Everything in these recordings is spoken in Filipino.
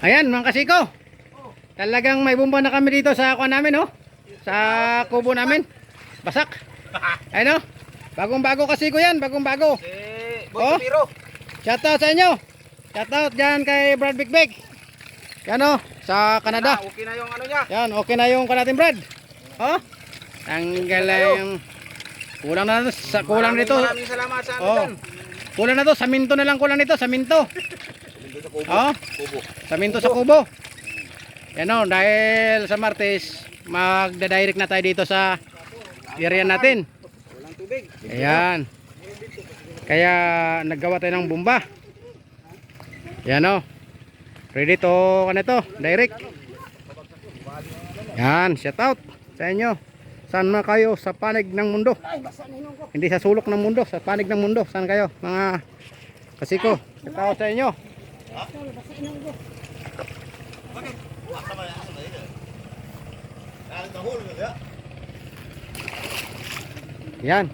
Ayan, mga kasiko. Talagang may bomba na kami dito sa kuha namin, oh. Sa kubo namin. Basak. Ayun, oh. Bagong bago kasiko yan, bagong bago. Eh, Oh? Boy Piro. Shoutout sa inyo. Shoutout dyan kay Brad Big Big. Yan, oh. Sa Canada. Ah, okay na yung ano niya. Yan, okay na yung kanatin Brad. Oh. Tanggal na yung kulang na sa kulang nito. Maraming salamat sa ano Oh. Kulang na to, saminto na lang kulang nito, saminto. Dito sa kubo. Oh. Kubo. Saminto sa kubo. Yan o, dahil sa Martes, magda-direct na tayo dito sa area natin. Walang tubig. Ayan. Kaya naggawa tayo ng bomba. Yan o. Ready to, ano to, direct. Yan, shout out sa inyo. Saan na kayo sa panig ng mundo? Hindi sa sulok ng mundo, sa panig ng mundo. Saan kayo? Mga kasiko. Shout out sa inyo. Yan.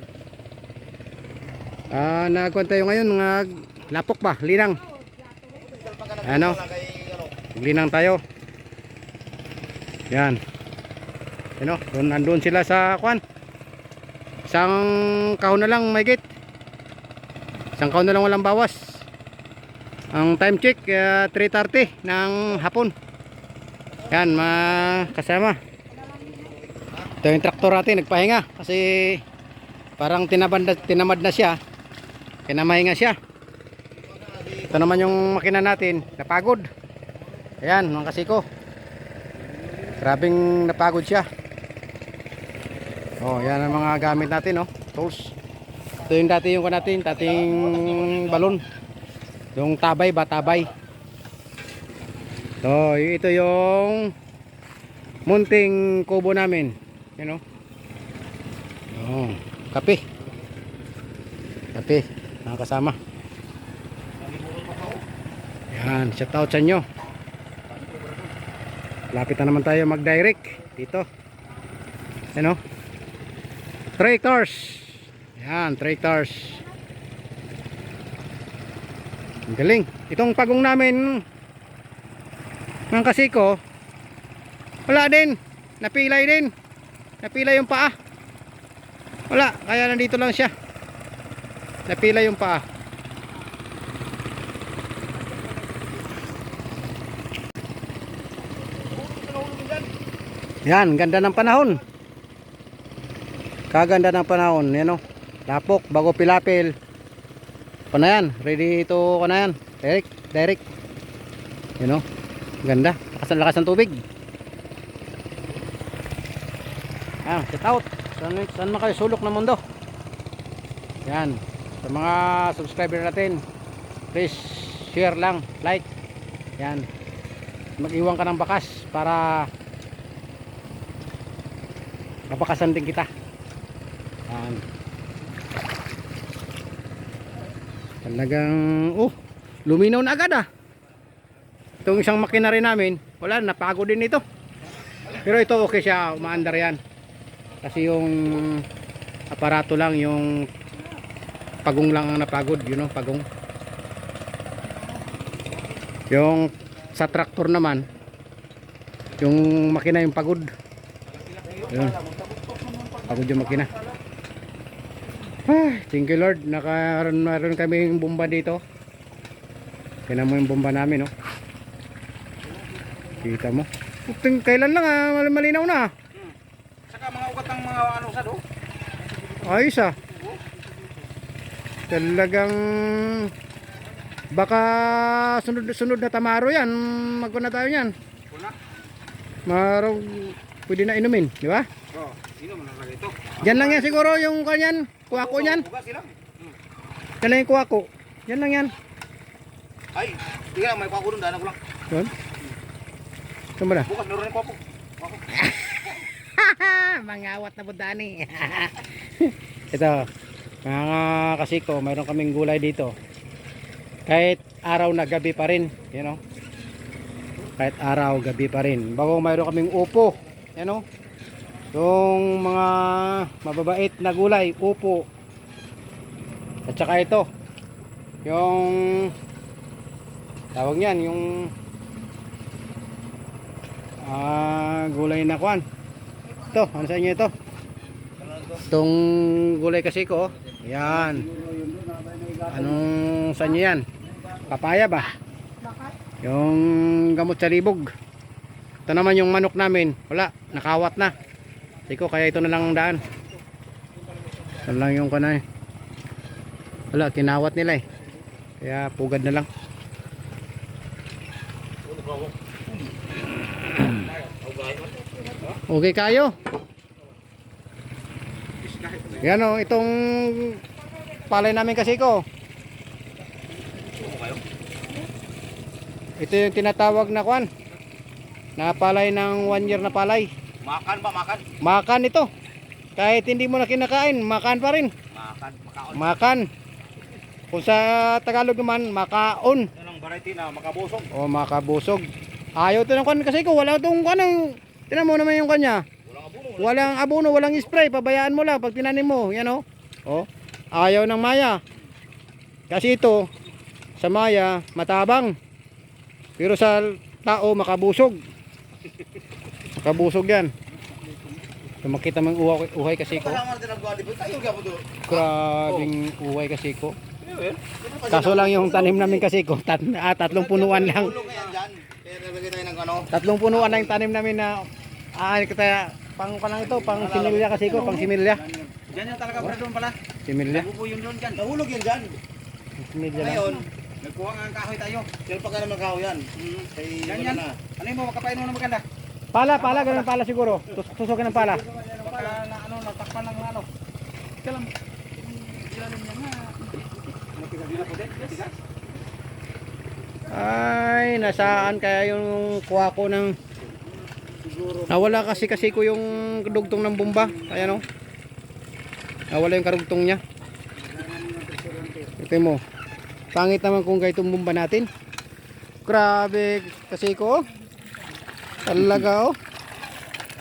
Ah, nagkuhan tayo ngayon mga lapok ba? Linang. Ano? Linang tayo. Yan. Ano? Doon andun sila sa kwan. Isang kahon na lang may gate. Isang kahon na lang walang bawas. Ang time check ah, 3:30 ng hapon. Yan, mga kasama. Ito yung traktor natin, nagpahinga kasi parang tinamad na, tinamad na siya. Kinamahinga siya. Ito naman yung makina natin, napagod. Ayan, mga kasiko. Grabing napagod siya. Oh, yan ang mga gamit natin, oh. Tools. Ito yung dati yung natin, dating balon. Yung tabay ba, tabay. So, ito yung munting kubo namin. You know? Oh, kape. Kape, mga kasama. Yan, shout out sa inyo. Lapit na naman tayo mag-direct dito. You know? Tractors. Yan, tractors. Ang galing. Itong pagong namin mga kasiko wala din. Napilay din. Napilay yung paa. Wala kaya nandito lang siya. Napilay yung paa. Yan ganda ng panahon. Kaganda ng panahon yan o. Lapok bago pilapil pa na yan ready to ka na yan direct direct yan o Ganda. Lakas ang lakas ng tubig. Ah, shout out. Saan, saan man kayo sulok ng mundo. Yan. Sa mga subscriber natin, please share lang, like. Yan. Mag-iwan ka ng bakas para mapakasan din kita. Yan. Talagang, oh, luminaw na agad ah. Itong isang makina rin namin, wala, napagod din ito. Pero ito okay siya, umaandar yan. Kasi yung aparato lang, yung pagong lang ang napagod, you know, pagong. Yung sa traktor naman, yung makina yung pagod. Yun. Pagod yung makina. Ay, thank you Lord, nakaroon meron kami yung bomba dito. Kaya mo yung bomba namin, no? Kita mo. Puting kailan lang ah, mal- malinaw na. ah. Saka mga ugat ng mga ano sa do. Ayos ah. Talagang baka sunod-sunod na tamaro yan. Magko na tayo yan. Wala. Maraw pwede na inumin, di ba? Oh, sino man nalagay ito? Yan lang yan siguro yung kanyan, niyan. Ugas sila. Yan lang yung kuwako. Yan lang yan. Ay, hindi lang may kwako doon, daanan ko lang. Doon. Saan ba na? Bukas meron ng kwako. Kwako. Mangawat na budani. Ito, mga kasiko, mayroon kaming gulay dito. Kahit araw na gabi pa rin, you know. Kahit araw, gabi pa rin. Bago mayroon kaming upo, you know. Yung mga mababait na gulay, upo. At saka ito, yung tawag niyan yung ah gulay na kwan. Ito ano sa inyo ito? Itong gulay kasi ko yan. Anong sa inyo yan? Papaya ba? Yung gamot sa libog. Ito naman yung manok namin. Wala nakawat na Siko kaya ito na lang ang daan ito lang yung kanay wala kinawat nila eh kaya pugad na lang Okay kayo. Yan o, itong palay namin kasi ko. Ito yung tinatawag na kwan. Na palay ng one year na palay. Makan ba, makan? Makan ito. Kahit hindi mo na kinakain, makan pa rin. Makan, makaon. Makan. Kung sa Tagalog naman, makaon. Yan ang variety na makabusog. O makabusog. Ayaw ito ng kwan kasi ko. Wala itong kwan ng... Tinan mo naman yung kanya. Walang abuno. Walang abono, walang spray, pabayaan mo lang pag tinanim mo, yan oh. Oh. Ayaw ng maya. Kasi ito sa maya matabang. Pero sa tao makabusog. Makabusog 'yan. Kung makita mo yung uhay, uhay kasi ko. Grabing uhay kasi ko. Ayun. Kaso lang yung tanim namin kasi ko, tat, ah, tatlong punuan lang. Ano. Tatlong punuan lang yung tanim namin na ah, kaya pang pa lang ito, pang similya kasi ko, pang similya. Diyan yan talaga bro doon pala. Similya. Bubo yun doon dyan. Nahulog yan dyan. Similya lang. Ngayon, nagkuha nga ang kahoy tayo. Sino pa ka naman kahoy yan? Kay Yan, yan. Ano mo, makapain mo na maganda. Pala, pala, ganun pala siguro. Tus tusukin ng pala. Baka na ano, natakpan ng ano. Kalam. Ilalim niya nga. Matigas ako din. Matigas. Ay, nasaan kaya yung kuha ko ng Nawala kasi kasi ko yung dugtong ng bomba. Ayan oh. Nawala yung karugtong niya. Ito mo. Pangit naman kung itong bomba natin. Grabe kasi ko. Talaga oh.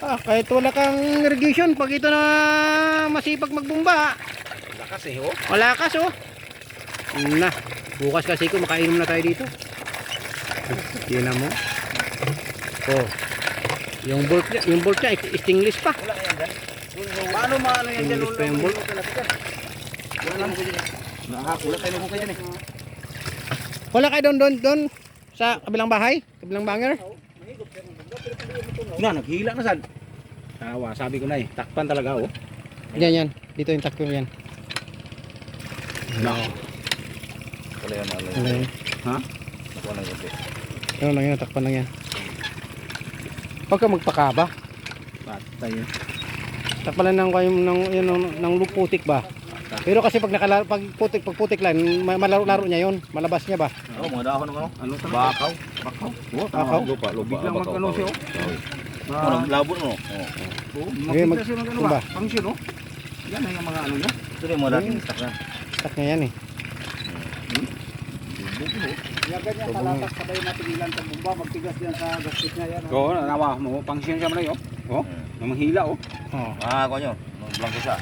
Ah, kahit wala kang irrigation pag ito na masipag magbomba. Lakas eh, oh. Malakas oh. Na, bukas kasi ko makainom na tayo dito. Tingnan mo. Oh. Yung bolt niya, yung bolt niya stainless pa. Wala yan dyan. Paano maano yan dyan? Pa yung bolt. Wala lang ko dyan tayo mo kayo dyan eh. Wala kayo doon doon doon sa kabilang bahay, kabilang banger. Na, naghila na sad. Tawa, sabi ko na eh. Takpan talaga oh. Yan yan. Dito yung takbo yan. No. Wala yan, wala Ano yan? Ha? Nakuha lang kasi. Ano lang yan, takpan lang yan. Huwag ka magpakaba. Patay yun. Takpan lang ng, ng, ng, yun, ng, ng luputik ba? Pero kasi pag nakala, pag putik, pag putik lang, ma- malaro-laro niya yon, malabas niya ba? Oo, mga dahon ng ano? Ano Bakaw. Bakaw. Oo, Bakaw? Lupa, lupa. Biglang mag-ano siya, Oo. Oh, labo no. Oo. Oo, Eh, mag- makita siya ng ano ba? Function, oh. Yan na yung mga ano niya. Ito rin mo dating stock na. Tak niya yan eh. Yan ganyan talatak sabay natin ilan sa bumba. Magtigas yan sa gasket niya yan. Oo, nawa mo. Function siya malay oh. Oh, namahila oh. Oh, Ah, ko nyo. Blanco siya.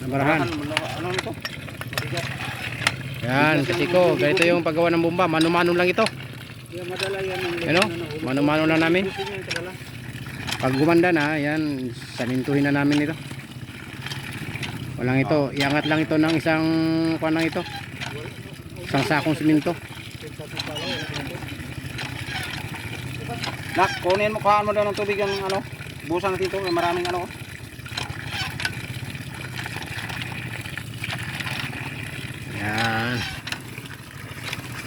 nabarahan. Ano nito? Yan, kasi ko, ganito yung paggawa ng bomba, mano-mano lang ito. Yan madala yan. ang Ano? ano, ulo. Mano-mano lang namin. Gusto niya yung kadala. Pag gumanda na, yan, samintuhin na namin ito. Walang ito, iangat lang ito ng isang, kuan lang ito. Isang sakong siminto. Nak, kunin mo, kuhaan mo daw ng tubig yung ano. Busan natin ito, may maraming ano. Yan.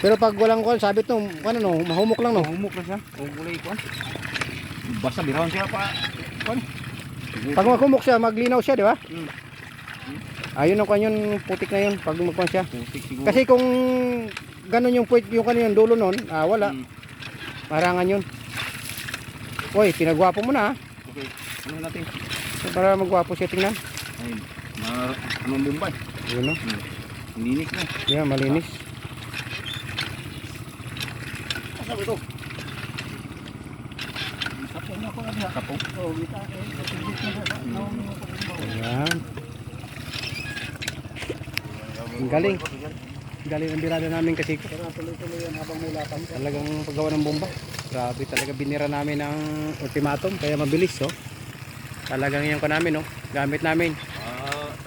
Pero pag walang kuan, sabi to, ano no, mahumok lang no. Humok na siya. Gulay ko. Basta birawan siya pa. Pag mahumok siya, maglinaw siya, di ba? Hmm. Ayun ang kanyon, putik na yun, pag magkuhan siya. Putik siguro. Kasi kung ganun yung puwit, yung kanyon dulo nun, ah, wala. Hmm. Marangan yun. Uy, pinagwapo mo na ah. Okay. Ano natin? Para magwapo siya tingnan. Ay, ma anong bumbay? Yun no. Linis na. Yeah, malinis. Kapong na ko na diha. Kapong? Oo, kita. Ayan. Ang galing. Galing ang birada namin kasi. Talagang paggawa ng bomba. Grabe talaga binira namin ang ultimatum kaya mabilis oh. Talagang yan ko namin oh. Gamit namin.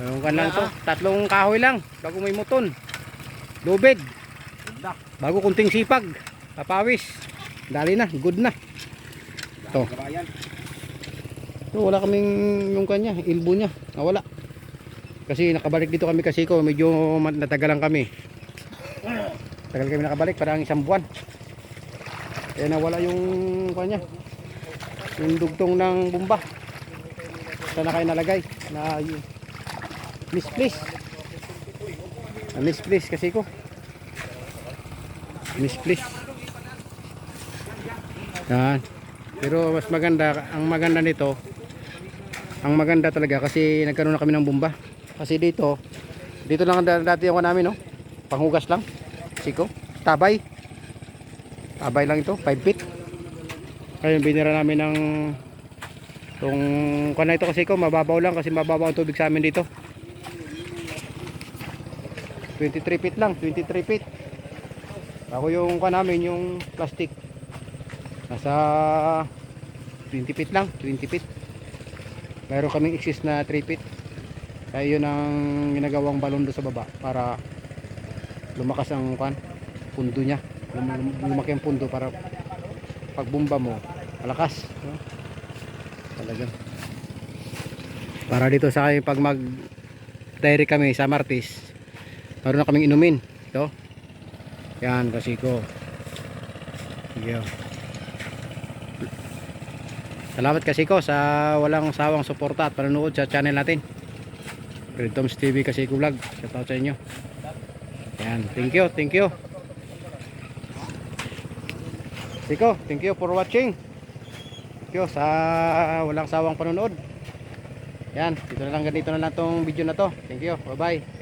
Yung kan lang to. Tatlong kahoy lang bago may muton. Lubid. Bago kunting sipag. Papawis. Dali na, good na. To. So, wala kaming yung kanya, ilbo niya, nawala. Kasi nakabalik dito kami kasi ko, medyo natagalan kami. Tagal kami nakabalik, parang isang buwan. Kaya nawala yung kanya. Yung dugtong ng bomba. Saan na kayo nalagay? Na. Misplace. Na misplace kasi ko. Misplace. Yan. Pero mas maganda, ang maganda nito, ang maganda talaga kasi nagkaroon na kami ng bomba. Kasi dito, dito lang ang dati yung namin, no? Panghugas lang. Siko. Tabay. Tabay lang ito, 5 feet. Kaya binira namin ng Itong kana ito kasi ko mababaw lang kasi mababaw ang tubig sa amin dito. 23 feet lang, 23 feet. Ako yung kana namin yung plastic. Nasa 20 feet lang, 20 feet. Meron kaming exist na 3 feet. Kaya yun ang ginagawang balon doon sa baba para lumakas ang kan, pundo niya. Lum- lum- Lumaki ang pundo para pag bumba mo, malakas. No? Talagang. Para dito sa akin pag mag diary kami sa Martis, meron na kaming inumin. Ito. Yan, kasi ko. Sige. Salamat kasi ko sa walang sawang suporta at panonood sa channel natin. Freedoms TV kasi ko vlog. Shout out sa inyo. Yan, thank you, thank you. Siko, thank you for watching. Thank you sa walang sawang panonood. Yan, dito na lang ganito na lang tong video na to. Thank you. Bye-bye.